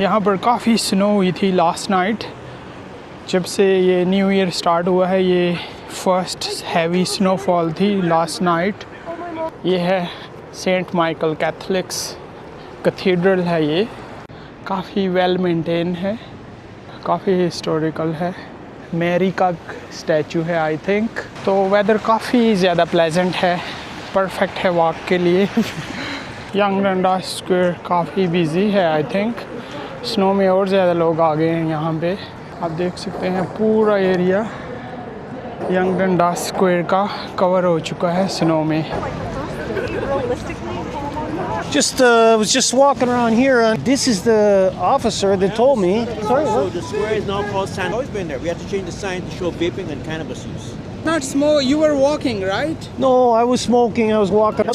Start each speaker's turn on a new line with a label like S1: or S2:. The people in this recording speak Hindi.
S1: यहाँ पर काफ़ी स्नो हुई थी लास्ट नाइट जब से ये न्यू ईयर स्टार्ट हुआ है, ये फ़र्स्ट हैवी स्नोफॉल थी लास्ट नाइट ये है सेंट माइकल कैथलिक्स कैथीड्रल है ये। काफ़ी वेल मेंटेन है, काफ़ी हिस्टोरिकल है। मैरी का स्टैचू है आई थिंक तो वेदर काफ़ी ज़्यादा प्लेजेंट है परफेक्ट है वॉक के लिए। यंग डंडा स्क्वायर काफ़ी बिज़ी है आई थिंक स्नो में और ज़्यादा लोग आ गए हैं यहाँ पे आप देख सकते हैं पूरा एरिया यंग डंडा स्क्वायर का कवर हो चुका है स्नो में
S2: Just uh, was just walking around here. Uh, this is the officer that told me. Sorry,
S3: So
S2: what?
S3: the square is now called San. Always been there. We had to change the sign to show vaping and cannabis use.
S1: Not small, you were walking, right?
S2: No, I was smoking. I was walking.